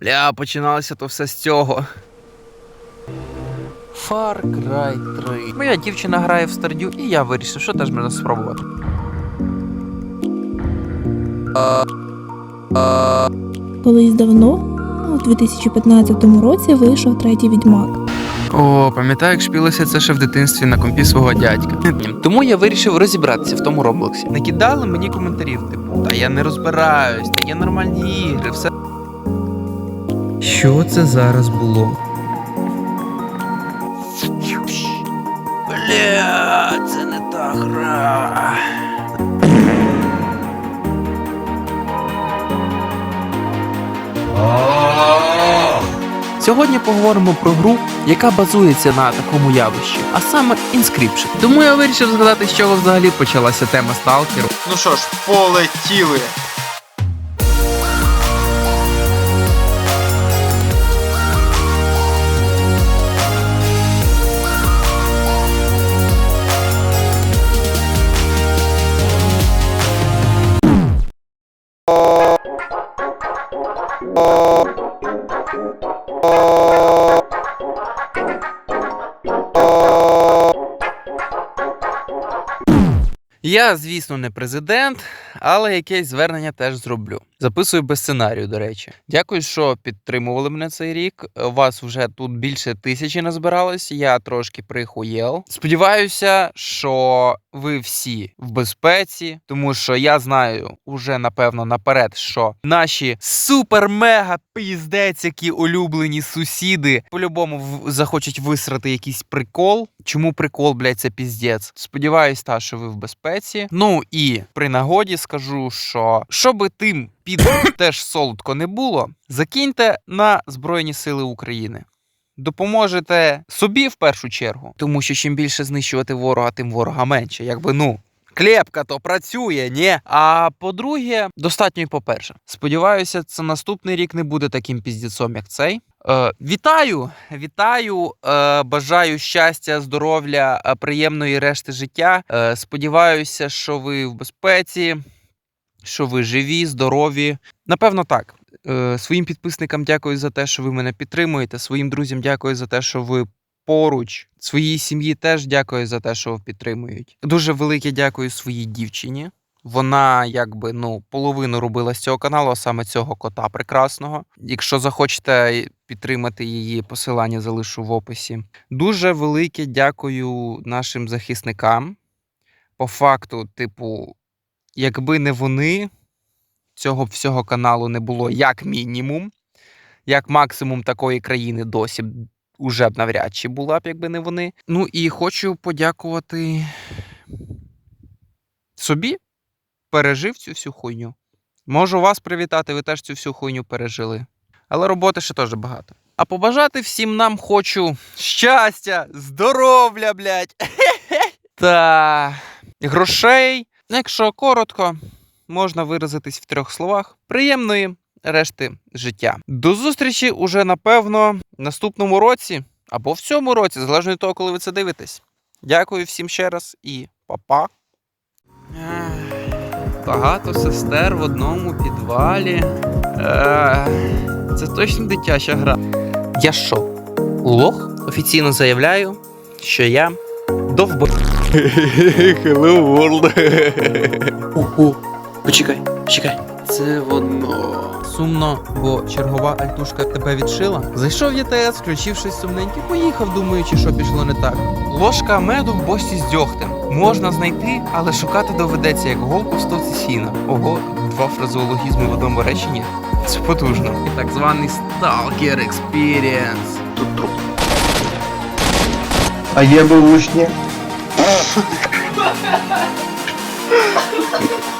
Бля, починалося то все з цього. Far Cry 3. Моя дівчина грає в стардю, і я вирішив, що теж можна спробувати. Колись давно, у 2015 році, вийшов третій відьмак. О, пам'ятаю, як шпілося це ще в дитинстві на компі свого дядька. Тому я вирішив розібратися в тому Роблоксі. Накидали мені коментарів, типу, та я не розбираюсь, та є нормальні ігри, все. Що це зараз було? Бля, це не та гра. Сьогодні поговоримо про гру, яка базується на такому явищі, а саме Inscription. Тому я вирішив згадати, з чого взагалі почалася тема сталкеру. Ну що ж, полетіли. Я, звісно, не президент, але якесь звернення теж зроблю. Записую без сценарію, до речі. Дякую, що підтримували мене цей рік. У вас вже тут більше тисячі назбиралось. Я трошки прихуєл. Сподіваюся, що ви всі в безпеці, тому що я знаю уже напевно наперед, що наші супер-мега піздець, які улюблені сусіди, по-любому захочуть висрати якийсь прикол. Чому прикол, блядь, це піздець? Сподіваюсь, та що ви в безпеці. Ну і при нагоді скажу, що щоби тим під теж солодко не було, закиньте на Збройні Сили України. Допоможете собі в першу чергу, тому що чим більше знищувати ворога, тим ворога менше. Якби ну. Клепка то працює, ні. А по-друге, достатньо і по-перше. Сподіваюся, це наступний рік не буде таким піздецом, як цей. Е, вітаю! Вітаю! Е, бажаю щастя, здоров'я, е, приємної решти життя. Е, сподіваюся, що ви в безпеці, що ви живі, здорові. Напевно, так. Е, своїм підписникам дякую за те, що ви мене підтримуєте. Своїм друзям дякую за те, що ви поруч. Своїй сім'ї теж дякую за те, що підтримують. Дуже велике дякую своїй дівчині. Вона якби ну половину робила з цього каналу, а саме цього кота прекрасного. Якщо захочете підтримати її, посилання залишу в описі. Дуже велике дякую нашим захисникам. По факту, типу, якби не вони, цього всього каналу не було як мінімум, як максимум такої країни досі уже б навряд чи була б, якби не вони. Ну і хочу подякувати собі. Пережив цю всю хуйню. Можу вас привітати, ви теж цю всю хуйню пережили. Але роботи ще теж багато. А побажати всім нам хочу щастя, здоров'я, блядь, та грошей. Якщо коротко, можна виразитись в трьох словах. Приємної решти життя. До зустрічі уже, напевно, в наступному році або в цьому році, залежно від того, коли ви це дивитесь. Дякую всім ще раз і па-па. Багато сестер в одному підвалі. Е, Це точно дитяча гра. Я що? Лох? Офіційно заявляю, що я довбо. Hello world. Ого. Почекай, почекай. Це воно. Сумно, бо чергова альтушка тебе відшила. Зайшов в ЄТС, включившись сумненько, поїхав, думаючи, що пішло не так. Ложка меду в бості з дьогтем. Можна знайти, але шукати доведеться як голку в стовці сіна. Ого, два фразеологізми в одному реченні. Це потужно. І так званий Stalker Experience. Тут труп. А є б учні? Ha ha ha!